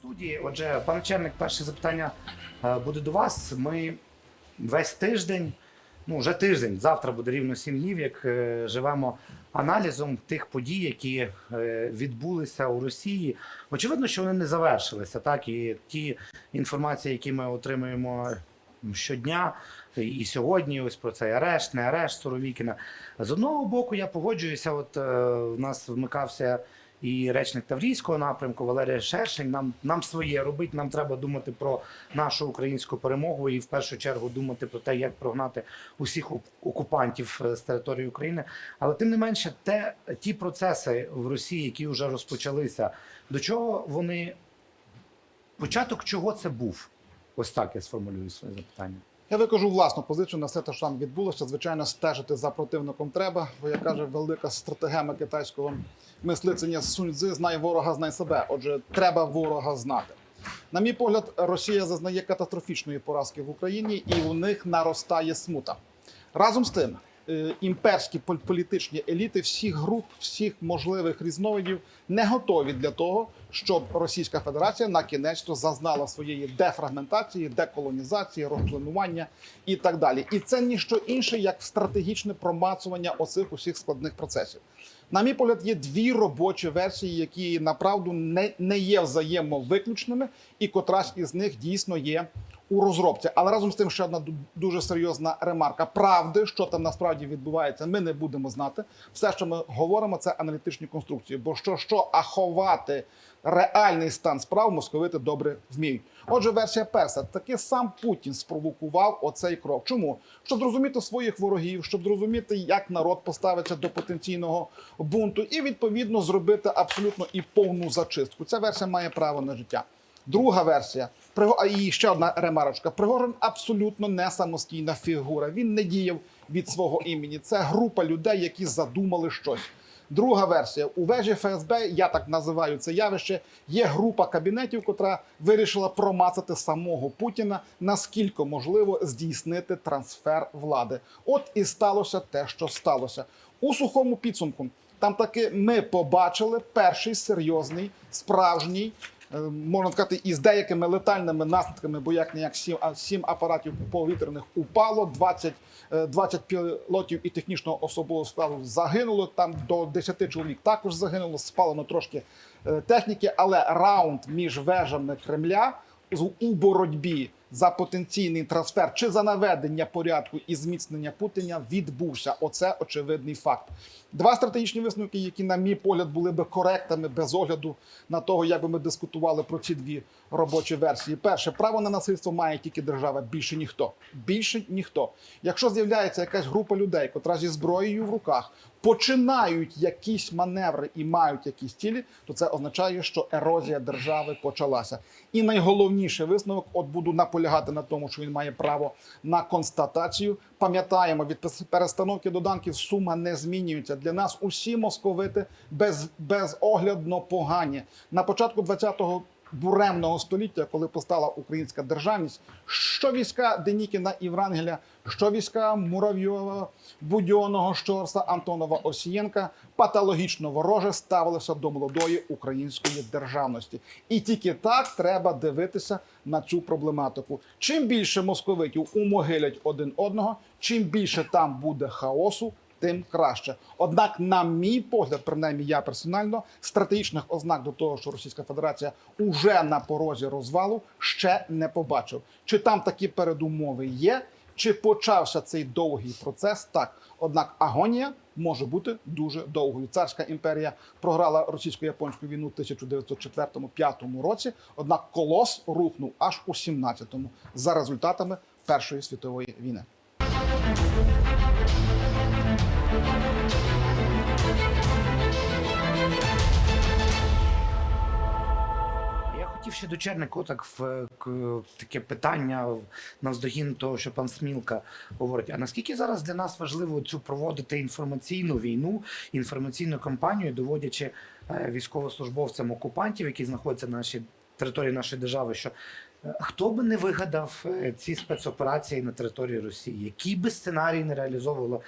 студії. Отже, пане Черник, перше запитання е, буде до вас. Ми весь тиждень, ну вже тиждень, завтра буде рівно сім днів, як е, живемо аналізом тих подій, які е, відбулися у Росії. Очевидно, що вони не завершилися. Так і ті інформації, які ми отримуємо щодня. І сьогодні ось про цей арешт, не арешт Суровікіна. З одного боку, я погоджуюся. От е, в нас вмикався і речник Таврійського напрямку Валерія Шершень. Нам нам своє робить. Нам треба думати про нашу українську перемогу і в першу чергу думати про те, як прогнати усіх окупантів е, з території України. Але тим не менше, те ті процеси в Росії, які вже розпочалися, до чого вони початок чого це був? Ось так я сформулюю своє запитання. Я викажу власну позицію на все те, що там відбулося. Звичайно, стежити за противником треба, бо як каже велика стратегема китайського мислицення Сунь Цзи, знає ворога, знай себе. Отже, треба ворога знати. На мій погляд, Росія зазнає катастрофічної поразки в Україні, і у них наростає смута. Разом з тим, е, імперські пол- політичні еліти всіх груп, всіх можливих різновидів не готові для того, щоб Російська Федерація на кінець зазнала своєї дефрагментації, деколонізації, розчленування і так далі. І це ніщо інше, як стратегічне промацування оцих усіх складних процесів. На мій погляд, є дві робочі версії, які направду не, не є взаємовиключними, і котрась із них дійсно є у розробці. Але разом з тим, ще одна дуже серйозна ремарка. Правди, що там насправді відбувається, ми не будемо знати. Все, що ми говоримо, це аналітичні конструкції. Бо що, що а ховати реальний стан справ московити добре вміють. Отже, версія перша. Таки сам Путін спровокував оцей крок. Чому? Щоб зрозуміти своїх ворогів, щоб зрозуміти, як народ поставиться до потенційного бунту, і відповідно зробити абсолютно і повну зачистку. Ця версія має право на життя. Друга версія. І ще одна ремарочка. Пригорин абсолютно не самостійна фігура. Він не діяв від свого імені. Це група людей, які задумали щось. Друга версія у вежі ФСБ, я так називаю це явище. Є група кабінетів, котра вирішила промацати самого Путіна, наскільки можливо здійснити трансфер влади. От і сталося те, що сталося у сухому підсумку. Там таки ми побачили перший серйозний справжній можна сказати, із деякими летальними наслідками, бо як не як сім, сім апаратів повітряних упало, 20, е, 20 пілотів і технічного особового складу загинуло. Там до 10 чоловік також загинуло, спалено трошки е, техніки, але раунд між вежами Кремля у боротьбі за потенційний трансфер чи за наведення порядку і зміцнення Путіна відбувся. Оце очевидний факт. Два стратегічні висновки, які, на мій погляд, були би коректними без огляду на того, як би ми дискутували про ці дві робочі версії. Перше, право на насильство має тільки держава, більше ніхто. Більше ніхто. Якщо з'являється якась група людей, котра зі зброєю в руках починають якісь маневри і мають якісь цілі, то це означає, що ерозія держави почалася. І найголовніший висновок, от буду наполягати на тому, що він має право на констатацію. Пам'ятаємо, від перестановки доданків сума не змінюється. Для нас усі московити без, безоглядно погані. На початку 20-го буремного століття, коли постала українська державність, що війська Денікіна і Врангеля, що війська Муравйова, Будьонного, Щорса, Антонова, Осієнка патологічно вороже ставилися до молодої української державності. І тільки так треба дивитися на цю проблематику. Чим більше московитів умогилять один одного, чим більше там буде хаосу, тим краще. Однак, на мій погляд, принаймні я персонально, стратегічних ознак до того, що Російська Федерація уже на порозі розвалу, ще не побачив. Чи там такі передумови є, чи почався цей довгий процес? Так. Однак агонія може бути дуже довгою. Царська імперія програла російсько-японську війну в 1904-1905 році. Однак колос рухнув аж у 17-му за результатами Першої світової війни. Я хотів ще до Чернику так в таке питання в- навздогін того, що пан Смілка говорить. А наскільки зараз для нас важливо цю проводити інформаційну війну, інформаційну кампанію, доводячи е, військовослужбовцям окупантів, які знаходяться на нашій території нашої держави, що хто би не вигадав е, ці спецоперації на території Росії, який би сценарій не реалізовувало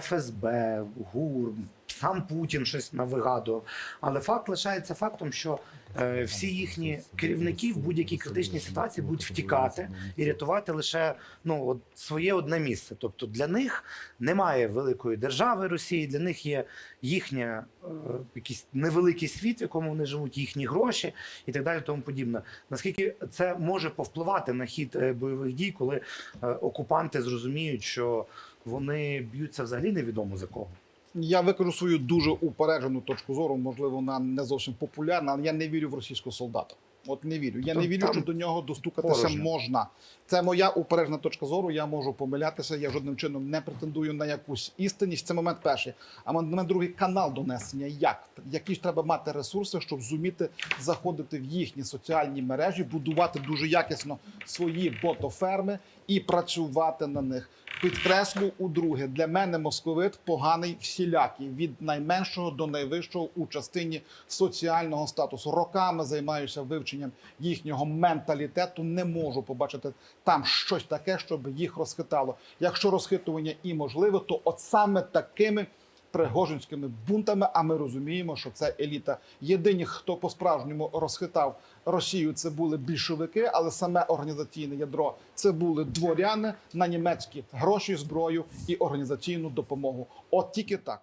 ФСБ, ГУР, сам Путін щось навигадував. Але факт лишається фактом, що е, всі їхні керівники в будь-якій критичній ситуації будуть втікати і рятувати лише ну от своє одне місце. Тобто для них немає великої держави Росії, для них є їхня е, якийсь невеликий світ, в якому вони живуть, їхні гроші і так далі, тому подібне. Наскільки це може повпливати на хід е, бойових дій, коли е, окупанти зрозуміють, що вони б'ються взагалі невідомо за кого? Я викажу свою дуже упереджену точку зору, можливо, вона не зовсім популярна, але я не вірю в російського солдата. От не вірю. Я То не вірю, що до нього достукатися порожньо. можна. Це моя упереджена точка зору. Я можу помилятися. Я жодним чином не претендую на якусь істинність. Це момент перший. А момент другий канал донесення. Як які ж треба мати ресурси, щоб зуміти заходити в їхні соціальні мережі, будувати дуже якісно свої ботоферми і працювати на них. Підкреслю удруге, для мене московит поганий всілякий від найменшого до найвищого у частині соціального статусу. Роками займаюся вивченням їхнього менталітету. Не можу побачити там щось таке, щоб їх розхитало. Якщо розхитування і можливе, то от саме такими. Пригожинськими бунтами, а ми розуміємо, що це еліта. Єдині, хто по-справжньому розхитав Росію, це були більшовики, але саме організаційне ядро це були дворяни на німецькі гроші, зброю і організаційну допомогу. От тільки так.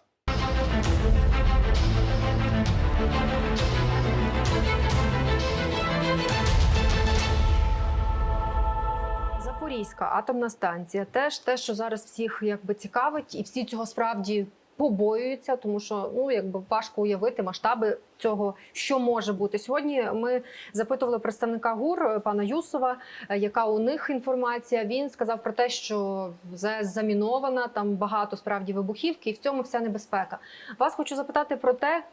Запорізька атомна станція теж те, що зараз всіх якби цікавить, і всі цього справді побоюються, тому що ну якби важко уявити масштаби цього, що може бути сьогодні. Ми запитували представника ГУР е, пана Юсова, е, яка у них інформація. Він сказав про те, що ЗАЕС замінована, там багато справді вибухівки, і в цьому вся небезпека. Вас хочу запитати про те.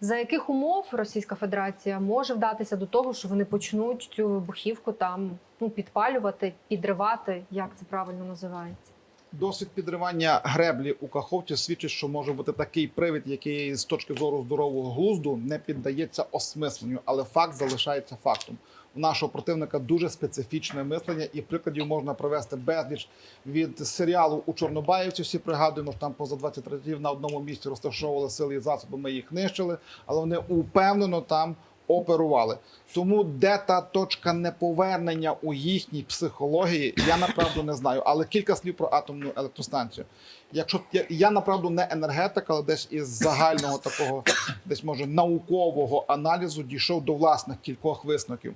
За яких умов Російська Федерація може вдатися до того, що вони почнуть цю вибухівку там ну підпалювати, підривати, як це правильно називається? Досвід підривання греблі у Каховці свідчить, що може бути такий привід, який з точки зору здорового глузду не піддається осмисленню, але факт залишається фактом. У нашого противника дуже специфічне мислення, і прикладів можна привести безліч від серіалу у Чорнобаївці. Всі пригадуємо, що там поза 20 разів на одному місці розташовували сили і засоби. Ми їх нищили, але вони упевнено там оперували. Тому де та точка неповернення у їхній психології, я направду не знаю. Але кілька слів про атомну електростанцію. Якщо я, направду не енергетик, але десь із загального такого, десь може наукового аналізу дійшов до власних кількох висновків.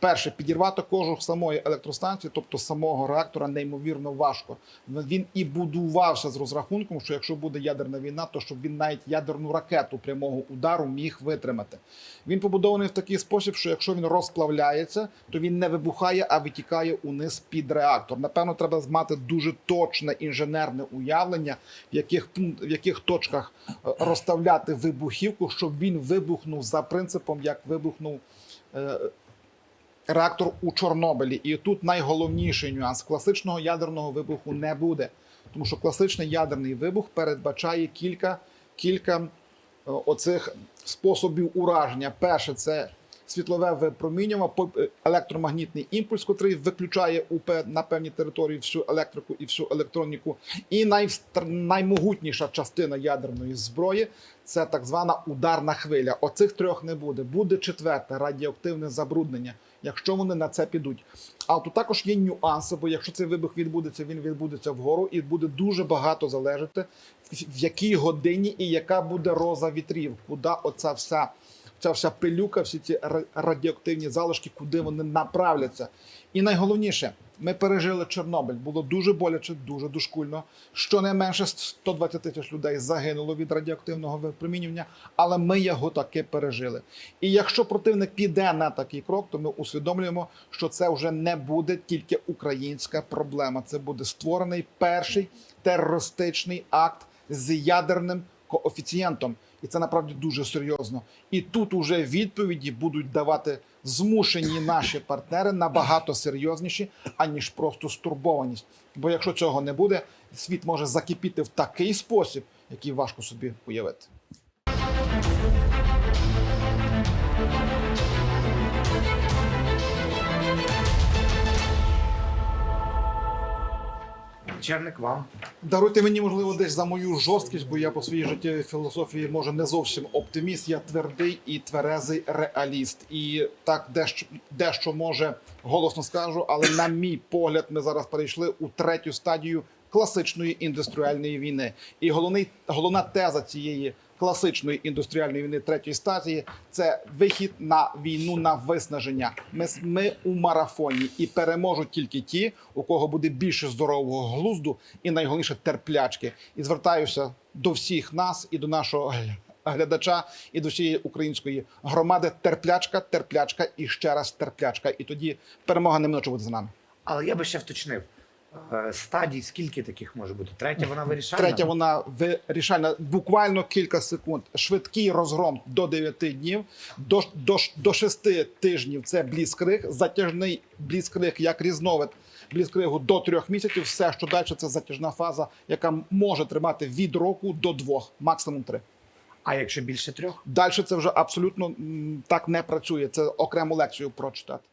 Перше, підірвати кожух самої електростанції, тобто самого реактора, неймовірно важко. Він і будувався з розрахунком, що якщо буде ядерна війна, то щоб він навіть ядерну ракету прямого удару міг витримати. Він побудований в такий спосіб, що якщо він розплавляється, то він не вибухає, а витікає униз під реактор. Напевно, треба мати дуже точне інженерне уявлення, в яких в яких точках е, розставляти вибухівку, щоб він вибухнув за принципом, як вибухнув. Реактор у Чорнобилі, і тут найголовніший нюанс: класичного ядерного вибуху не буде, тому що класичний ядерний вибух передбачає кілька, кілька е, оцих способів ураження. Перше це світлове випромінювання, е, електромагнітний імпульс, котрий виключає у пе- на певній території всю електрику і всю електроніку. І найвстр- наймогутніша частина ядерної зброї це так звана ударна хвиля. Оцих трьох не буде. Буде четверте радіоактивне забруднення, якщо вони на це підуть. А тут також є нюанси, бо якщо цей вибух відбудеться, він відбудеться вгору, і буде дуже багато залежати, в якій годині і яка буде роза вітрів, куди оця вся. Ця вся пилюка, всі ці радіоактивні залишки, куди вони направляться. І найголовніше, ми пережили Чорнобиль. Було дуже боляче, дуже дошкульно. Щонайменше 120 тисяч людей загинуло від радіоактивного випромінювання, але ми його таки пережили. І якщо противник піде на такий крок, то ми усвідомлюємо, що це вже не буде тільки українська проблема. Це буде створений перший терористичний акт з ядерним коефіцієнтом. І це направді дуже серйозно. І тут уже відповіді будуть давати змушені наші партнери набагато серйозніші, аніж просто стурбованість. Бо якщо цього не буде, світ може закипіти в такий спосіб, який важко собі уявити. Черник, вам. Даруйте мені, можливо, десь за мою жорсткість, бо я по своїй життєвій філософії може не зовсім оптиміст. Я твердий і тверезий реаліст. І так дещо, дещо може голосно скажу, але на мій погляд, ми зараз перейшли у третю стадію класичної індустріальної війни. І головний головна теза цієї класичної індустріальної війни третьої стадії це вихід на війну на виснаження. Ми, ми у марафоні і переможуть тільки ті, у кого буде більше здорового глузду і найголовніше терплячки. І звертаюся до всіх нас і до нашого глядача, і до всієї української громади. Терплячка, терплячка і ще раз терплячка. І тоді перемога неминуче буде за нами. Але я би ще вточнив. Е, Стадій скільки таких може бути? Третя вона вирішальна? Третя вона вирішальна буквально кілька секунд. Швидкий розгром до 9 днів, до, до, до 6 тижнів це бліскриг, затяжний бліскриг як різновид бліскригу до 3 місяців. Все, що далі, це затяжна фаза, яка може тримати від року до 2, максимум 3. А якщо більше трьох? Далі це вже абсолютно так не працює. Це окрему лекцію прочитати.